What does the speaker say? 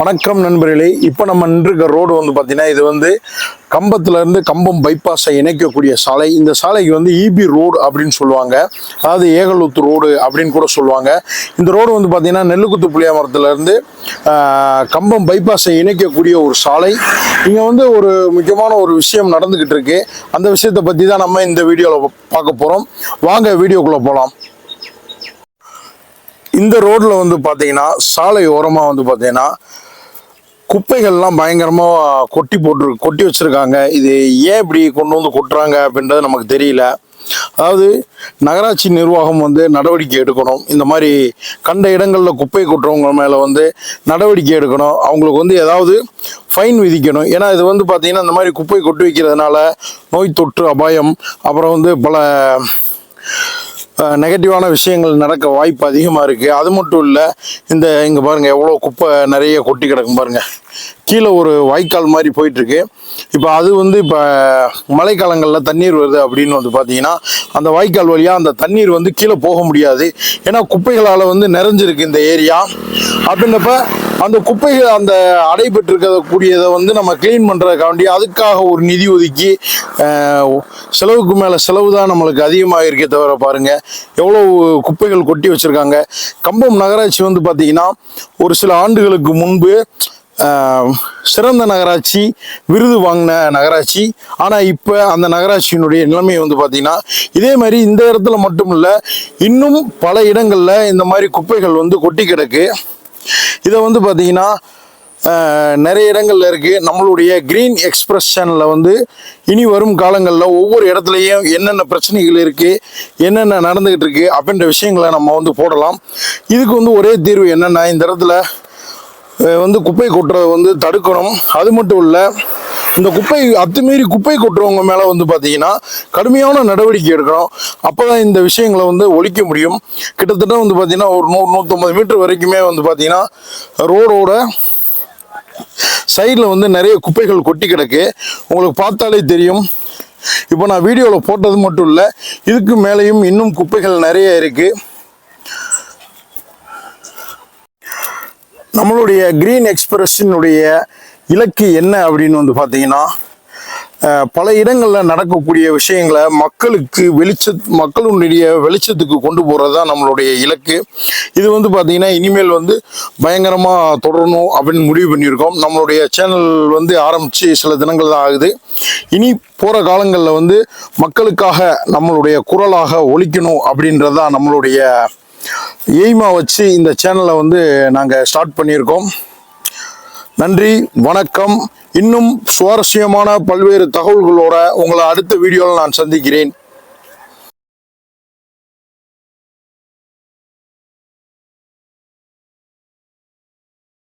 வணக்கம் நண்பர்களே. இப்போ நம்ம நின்றுக்க ரோடு வந்து பார்த்தீங்கன்னா இது வந்து கம்பத்துலேருந்து கம்பம் பைபாஸை இணைக்கக்கூடிய சாலை. இந்த சாலைக்கு வந்து இபி ரோடு அப்படின்னு சொல்லுவாங்க. அதாவது ஏகலூத்து ரோடு அப்படின்னு கூட சொல்லுவாங்க. இந்த ரோடு வந்து பார்த்தீங்கன்னா நெல்லுக்குத்து புளியாமரத்துலேருந்து கம்பம் பைபாஸை இணைக்கக்கூடிய ஒரு சாலை. இங்கே வந்து ஒரு முக்கியமான ஒரு விஷயம் நடந்துக்கிட்டு இருக்கு. அந்த விஷயத்தை பற்றி தான் நம்ம இந்த வீடியோவில் பார்க்க போகிறோம் வாங்க வீடியோக்குள்ளே போகலாம் இந்த ரோட்ல வந்து பார்த்தீங்கன்னா சாலை ஓரமாக வந்து பார்த்தீங்கன்னா குப்பைகள்லாம் பயங்கரமாக கொட்டி போட்டு கொட்டி வச்சுருக்காங்க. இது ஏன் இப்படி கொண்டு வந்து கொட்டுறாங்க அப்படின்றது நமக்கு தெரியல. அதாவது நகராட்சி நிர்வாகம் வந்து நடவடிக்கை எடுக்கணும். இந்த மாதிரி கண்ட இடங்களில் குப்பை கொட்டுறவங்க மேலே வந்து நடவடிக்கை எடுக்கணும். அவங்களுக்கு வந்து ஏதாவது ஃபைன் விதிக்கணும். ஏன்னா இது வந்து பார்த்தீங்கன்னா இந்த மாதிரி குப்பை கொட்டி வைக்கிறதுனால நோய் தொற்று அபாயம் அப்புறம் வந்து பல நெகட்டிவான விஷயங்கள் நடக்க வாய்ப்பு அதிகமாக இருக்குது அது மட்டும் இல்லை இந்த இங்கே பாருங்கள் எவ்வளோ குப்பை நிறைய கொட்டி கிடக்கும் பாருங்கள் கீழே ஒரு வாய்க்கால் மாதிரி போயிட்டுருக்கு. இப்போ அது வந்து இப்போ மழைக்காலங்களில் தண்ணீர் வருது அப்படின்னு வந்து பார்த்தீங்கன்னா அந்த வாய்க்கால் வழியாக அந்த தண்ணீர் வந்து கீழே போக முடியாது. ஏன்னா குப்பைகளால் வந்து நிறைஞ்சிருக்கு இந்த ஏரியா. அப்படின்றப்ப அந்த குப்பைகள் அந்த அடைபெற்றிருக்கக்கூடியதை வந்து நம்ம க்ளீன் பண்ணுறதுக்காண்டி அதுக்காக ஒரு நிதி ஒதுக்கி செலவுக்கு மேலே செலவு தான் நம்மளுக்கு அதிகமாக இருக்கே தவிர பாருங்கள் எவ்வளோ குப்பைகள் கொட்டி வச்சுருக்காங்க. கம்பம் நகராட்சி வந்து பார்த்திங்கன்னா ஒரு சில ஆண்டுகளுக்கு முன்பு சிறந்த நகராட்சி விருது வாங்கின நகராட்சி. ஆனால் இப்போ அந்த நகராட்சியினுடைய நிலைமை வந்து பார்த்திங்கன்னா இதே மாதிரி இந்த இடத்துல மட்டும் இல்லை இன்னும் பல இடங்களில் இந்த மாதிரி குப்பைகள் வந்து கொட்டி கிடக்கு. இதை வந்து பார்த்தீங்கன்னா நிறைய இடங்கள்ல இருக்குது நம்மளுடைய க்ரீன் எக்ஸ்பிரஸ் சேனலில் வந்து இனி வரும் காலங்களில் ஒவ்வொரு இடத்துலையும் என்னென்ன பிரச்சனைகள் இருக்குது என்னென்ன நடந்துக்கிட்டு இருக்குது அப்படின்ற விஷயங்களை நம்ம வந்து போடலாம். இதுக்கு வந்து ஒரே தீர்வு என்னென்னா இந்த இடத்துல வந்து குப்பை கொட்டுறதை வந்து தடுக்கணும். அது மட்டும் இல்லை இந்த குப்பை அத்துமீறி குப்பை கொட்டுறவங்க மேலே வந்து பார்த்தீங்கன்னா கடுமையான நடவடிக்கை எடுக்கணும் அப்போ தான் இந்த விஷயங்களை வந்து ஒழிக்க முடியும். கிட்டத்தட்ட வந்து பார்த்தீங்கன்னா ஒரு நூறு நூற்றம்பது மீட்டர் வரைக்குமே வந்து பார்த்தீங்கன்னா ரோடோட சைடில் வந்து நிறைய குப்பைகள் கொட்டி கிடக்கு. உங்களுக்கு பார்த்தாலே தெரியும். இப்போ நான் வீடியோவில் போட்டது மட்டும் இல்லை இதுக்கு மேலேயும் இன்னும் குப்பைகள் நிறைய இருக்குது நம்மளுடைய க்ரீன் எக்ஸ்பிரஷனுடைய இலக்கு என்ன அப்படின்னு வந்து பார்த்தீங்கன்னா பல இடங்களில் நடக்கக்கூடிய விஷயங்களை மக்களுக்கு வெளிச்ச மக்களுடைய வெளிச்சத்துக்கு கொண்டு போகிறது தான் நம்மளுடைய இலக்கு. இது வந்து பார்த்தீங்கன்னா இனிமேல் வந்து பயங்கரமாக தொடரணும் அப்படின்னு முடிவு பண்ணியிருக்கோம். நம்மளுடைய சேனல் வந்து ஆரம்பித்து சில தினங்கள் தான் ஆகுது. இனி போகிற காலங்களில் வந்து மக்களுக்காக நம்மளுடைய குரலாக ஒழிக்கணும் அப்படின்றது தான் நம்மளுடைய எய்மா வச்சு இந்த சேனலை வந்து நாங்கள் ஸ்டார்ட் பண்ணியிருக்கோம். நன்றி வணக்கம். இன்னும் சுவாரஸ்யமான பல்வேறு தகவல்களோட உங்களை அடுத்த வீடியோவில் நான் சந்திக்கிறேன்.